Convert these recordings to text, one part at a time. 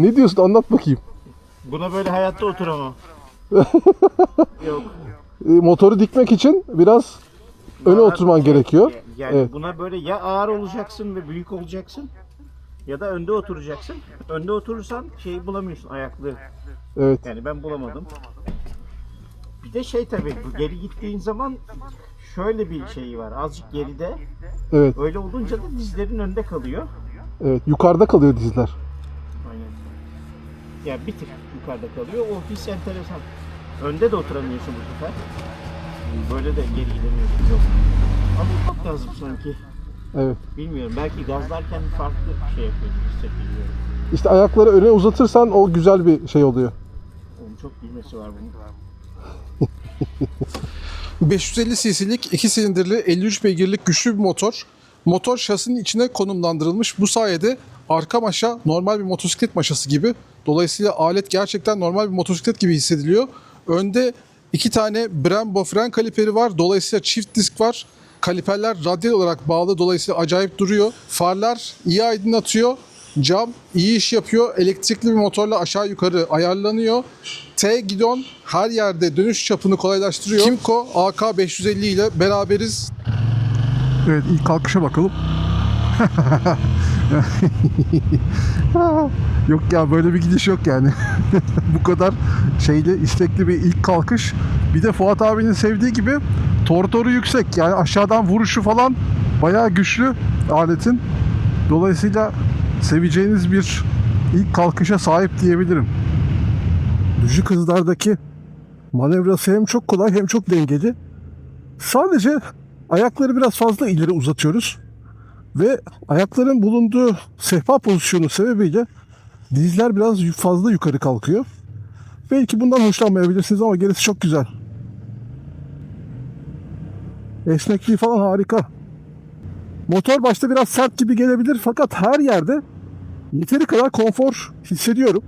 Ne diyorsun anlat bakayım. Buna böyle hayatta oturamam. Yok. E, motoru dikmek için biraz öne oturman gerekiyor. Yani Evet. buna böyle ya ağır olacaksın ve büyük olacaksın ya da önde oturacaksın. Önde oturursan şeyi bulamıyorsun ayaklı. Evet. Yani ben bulamadım. Bir de şey tabii bu geri gittiğin zaman şöyle bir şey var. Azıcık geride. Evet. Öyle olunca da dizlerin önde kalıyor. Evet. Yukarıda kalıyor dizler. Yani bir tık yukarıda kalıyor. O his enteresan. Önde de oturamıyorsun bu sefer. Böyle de geri gidemiyorsun. Yok. Ama çok lazım sanki. Evet. Bilmiyorum. Belki gazlarken farklı bir şey yapıyor gibi hissettiriyor. İşte ayakları öne uzatırsan o güzel bir şey oluyor. Onun çok bilmesi var bunun. 550 cc'lik 2 silindirli 53 beygirlik güçlü bir motor. Motor şasinin içine konumlandırılmış. Bu sayede arka maşa normal bir motosiklet maşası gibi. Dolayısıyla alet gerçekten normal bir motosiklet gibi hissediliyor. Önde iki tane Brembo fren kaliperi var. Dolayısıyla çift disk var. Kaliperler radyal olarak bağlı. Dolayısıyla acayip duruyor. Farlar iyi aydınlatıyor. Cam iyi iş yapıyor. Elektrikli bir motorla aşağı yukarı ayarlanıyor. T gidon her yerde dönüş çapını kolaylaştırıyor. Kimco AK550 ile beraberiz. Evet ilk kalkışa bakalım. yok ya böyle bir gidiş yok yani. Bu kadar şeyli istekli bir ilk kalkış. Bir de Fuat abinin sevdiği gibi tortoru yüksek. Yani aşağıdan vuruşu falan bayağı güçlü aletin. Dolayısıyla seveceğiniz bir ilk kalkışa sahip diyebilirim. Düşük hızlardaki manevrası hem çok kolay hem çok dengeli. Sadece ayakları biraz fazla ileri uzatıyoruz. Ve ayakların bulunduğu sehpa pozisyonu sebebiyle dizler biraz fazla yukarı kalkıyor. Belki bundan hoşlanmayabilirsiniz ama gerisi çok güzel. Esnekliği falan harika. Motor başta biraz sert gibi gelebilir fakat her yerde yeteri kadar konfor hissediyorum.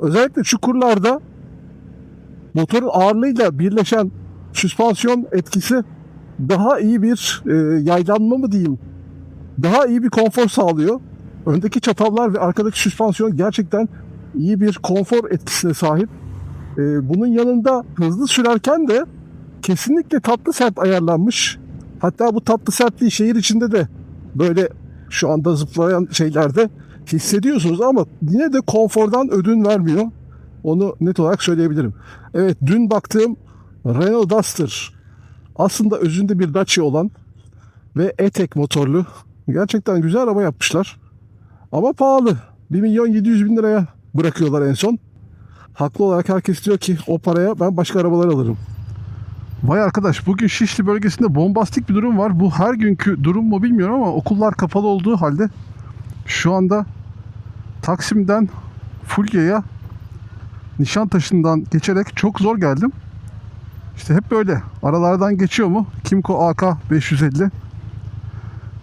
Özellikle çukurlarda motorun ağırlığıyla birleşen süspansiyon etkisi daha iyi bir e, yaylanma mı diyeyim daha iyi bir konfor sağlıyor. Öndeki çatallar ve arkadaki süspansiyon gerçekten iyi bir konfor etkisine sahip. E, bunun yanında hızlı sürerken de kesinlikle tatlı sert ayarlanmış. Hatta bu tatlı sertliği şehir içinde de böyle şu anda zıplayan şeylerde hissediyorsunuz ama yine de konfordan ödün vermiyor. Onu net olarak söyleyebilirim. Evet dün baktığım Renault Duster aslında özünde bir Dacia olan ve E-Tech motorlu gerçekten güzel araba yapmışlar. Ama pahalı. 1 milyon 700 bin liraya bırakıyorlar en son. Haklı olarak herkes diyor ki o paraya ben başka arabalar alırım. Vay arkadaş bugün Şişli bölgesinde bombastik bir durum var. Bu her günkü durum mu bilmiyorum ama okullar kapalı olduğu halde şu anda Taksim'den Fulya'ya Nişantaşı'ndan geçerek çok zor geldim. İşte hep böyle. Aralardan geçiyor mu? Kimco AK 550.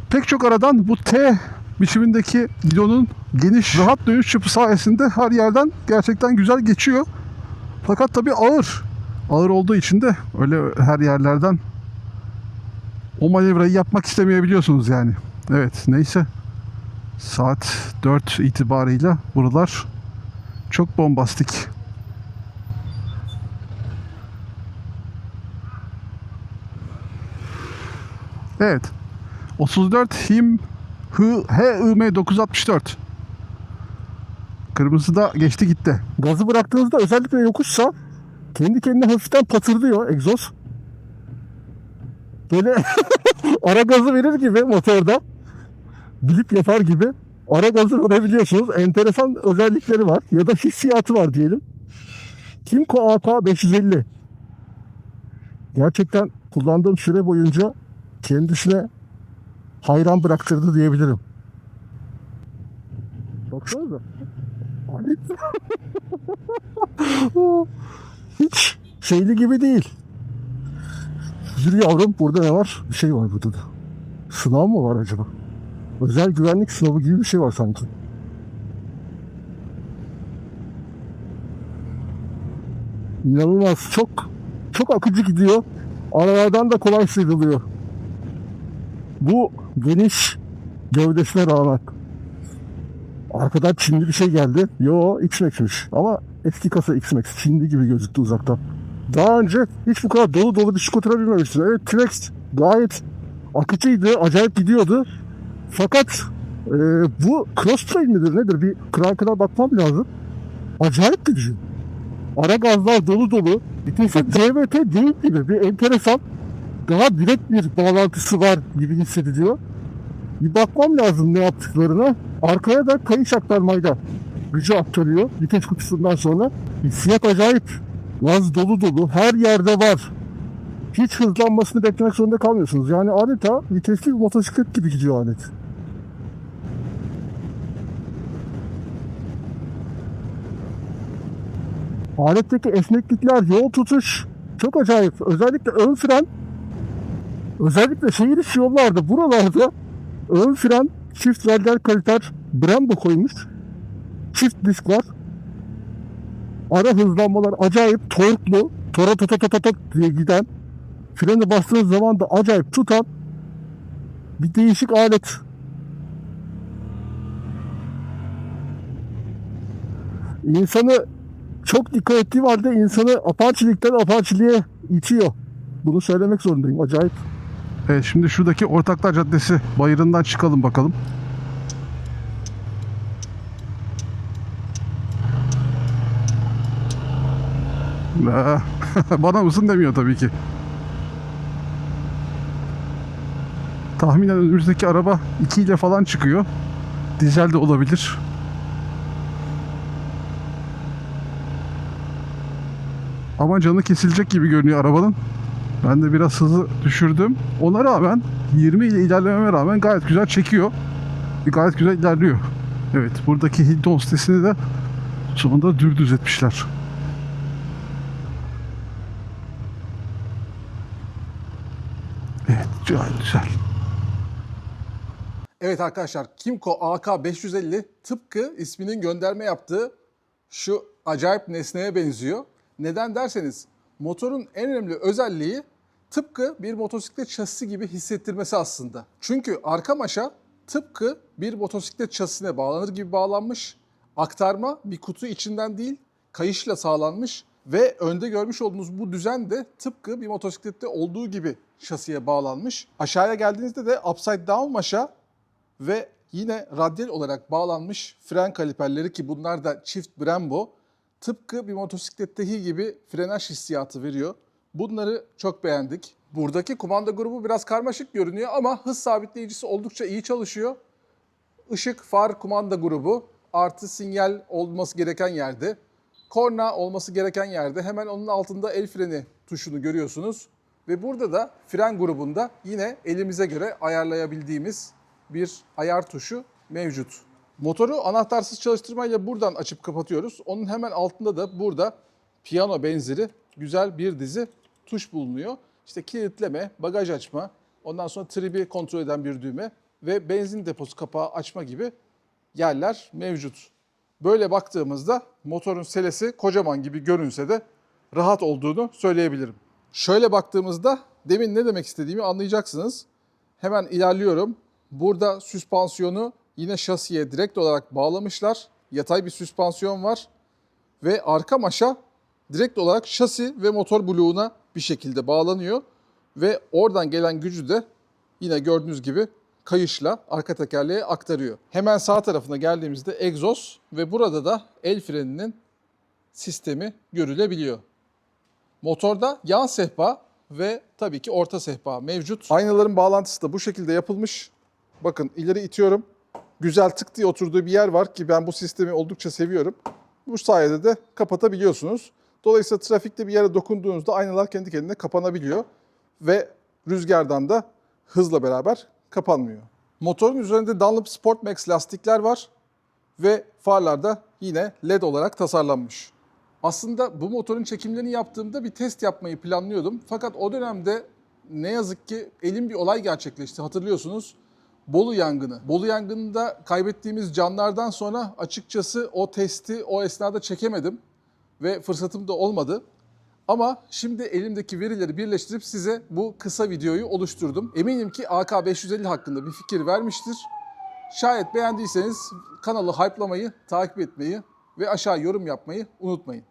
Pek çok aradan bu T biçimindeki gidonun geniş rahat dönüş çapı sayesinde her yerden gerçekten güzel geçiyor. Fakat tabii ağır. Ağır olduğu için de öyle her yerlerden o manevrayı yapmak istemeyebiliyorsunuz yani. Evet neyse. Saat 4 itibarıyla buralar çok bombastik. Evet. 34 him hı HIM 964. Kırmızı da geçti gitti. Gazı bıraktığınızda özellikle yokuşsa kendi kendine hafiften patırdıyor egzoz. Böyle ara gazı verir gibi motorda. Bilip yapar gibi ara gazı verebiliyorsunuz. Enteresan özellikleri var ya da hissiyatı var diyelim. Kimco AK 550. Gerçekten kullandığım süre boyunca kendisine hayran bıraktırdı diyebilirim. Baksanıza. Hiç şeyli gibi değil. Yürü yavrum burada ne var? Bir şey var burada da. Sınav mı var acaba? Özel güvenlik sınavı gibi bir şey var sanki. İnanılmaz. Çok çok akıcı gidiyor. Aralardan da kolay sıyrılıyor. Bu geniş gövdesine rağmen Arkadan Çinli bir şey geldi. Yo X-Max'miş. Ama eski kasa X-Max. Çinli gibi gözüktü uzaktan. Daha önce hiç bu kadar dolu dolu bir skuter binmemiştim. Evet T-Max gayet akıcıydı. Acayip gidiyordu. Fakat e, bu crossplay midir nedir? Bir crankına bakmam lazım. Acayip gidiyor. Ara gazlar dolu dolu. Vitesi CVT değil gibi bir enteresan. Daha direkt bir bağlantısı var gibi hissediliyor. Bir bakmam lazım ne yaptıklarına. Arkaya da kayış aktarmayla gücü aktarıyor vites kutusundan sonra. Hissiyat acayip. Gaz dolu dolu. Her yerde var. Hiç hızlanmasını beklemek zorunda kalmıyorsunuz. Yani adeta vitesli bir motosiklet gibi gidiyor alet. Aletteki esneklikler, yol tutuş çok acayip. Özellikle ön fren özellikle şehir içi yollarda buralarda ön fren çift radyan kaliter Brembo koymuş. Çift disk var. Ara hızlanmalar acayip torklu. Tora tota tota tota diye giden. Freni bastığınız zaman da acayip tutan bir değişik alet. İnsanı çok dikkat ettiğim halde insanı apaçilikten apaçiliğe itiyor. Bunu söylemek zorundayım. Acayip. Evet şimdi şuradaki Ortaklar Caddesi bayırından çıkalım bakalım. Ee, Bana mısın demiyor tabii ki. Tahminen önümüzdeki araba 2 ile falan çıkıyor. Dizel de olabilir. Ama canı kesilecek gibi görünüyor arabanın. Ben de biraz hızı düşürdüm. Ona rağmen 20 ile ilerlememe rağmen gayet güzel çekiyor. Gayet güzel ilerliyor. Evet buradaki Hilton sitesini de sonunda dürdüz etmişler. Evet gayet güzel. Evet arkadaşlar Kimco AK550 tıpkı isminin gönderme yaptığı şu acayip nesneye benziyor. Neden derseniz motorun en önemli özelliği tıpkı bir motosiklet şasisi gibi hissettirmesi aslında. Çünkü arka maşa tıpkı bir motosiklet şasisine bağlanır gibi bağlanmış. Aktarma bir kutu içinden değil kayışla sağlanmış ve önde görmüş olduğunuz bu düzen de tıpkı bir motosiklette olduğu gibi şasiye bağlanmış. Aşağıya geldiğinizde de upside down maşa ve yine radyal olarak bağlanmış fren kaliperleri ki bunlar da çift Brembo tıpkı bir motosikletteki gibi frenaj hissiyatı veriyor. Bunları çok beğendik. Buradaki kumanda grubu biraz karmaşık görünüyor ama hız sabitleyicisi oldukça iyi çalışıyor. Işık, far, kumanda grubu artı sinyal olması gereken yerde. Korna olması gereken yerde hemen onun altında el freni tuşunu görüyorsunuz. Ve burada da fren grubunda yine elimize göre ayarlayabildiğimiz bir ayar tuşu mevcut. Motoru anahtarsız çalıştırmayla buradan açıp kapatıyoruz. Onun hemen altında da burada piyano benzeri güzel bir dizi tuş bulunuyor. İşte kilitleme, bagaj açma, ondan sonra tribi kontrol eden bir düğme ve benzin deposu kapağı açma gibi yerler mevcut. Böyle baktığımızda motorun selesi kocaman gibi görünse de rahat olduğunu söyleyebilirim. Şöyle baktığımızda demin ne demek istediğimi anlayacaksınız. Hemen ilerliyorum. Burada süspansiyonu yine şasiye direkt olarak bağlamışlar. Yatay bir süspansiyon var. Ve arka maşa direkt olarak şasi ve motor bloğuna bir şekilde bağlanıyor. Ve oradan gelen gücü de yine gördüğünüz gibi kayışla arka tekerleğe aktarıyor. Hemen sağ tarafına geldiğimizde egzoz ve burada da el freninin sistemi görülebiliyor. Motorda yan sehpa ve tabii ki orta sehpa mevcut. Aynaların bağlantısı da bu şekilde yapılmış. Bakın ileri itiyorum. Güzel tık diye oturduğu bir yer var ki ben bu sistemi oldukça seviyorum. Bu sayede de kapatabiliyorsunuz. Dolayısıyla trafikte bir yere dokunduğunuzda aynalar kendi kendine kapanabiliyor. Ve rüzgardan da hızla beraber kapanmıyor. Motorun üzerinde Dunlop Sport Max lastikler var ve farlar da yine LED olarak tasarlanmış. Aslında bu motorun çekimlerini yaptığımda bir test yapmayı planlıyordum. Fakat o dönemde ne yazık ki elim bir olay gerçekleşti hatırlıyorsunuz. Bolu yangını. Bolu yangınında kaybettiğimiz canlardan sonra açıkçası o testi o esnada çekemedim ve fırsatım da olmadı. Ama şimdi elimdeki verileri birleştirip size bu kısa videoyu oluşturdum. Eminim ki AK550 hakkında bir fikir vermiştir. Şayet beğendiyseniz kanalı hype'lamayı, takip etmeyi ve aşağı yorum yapmayı unutmayın.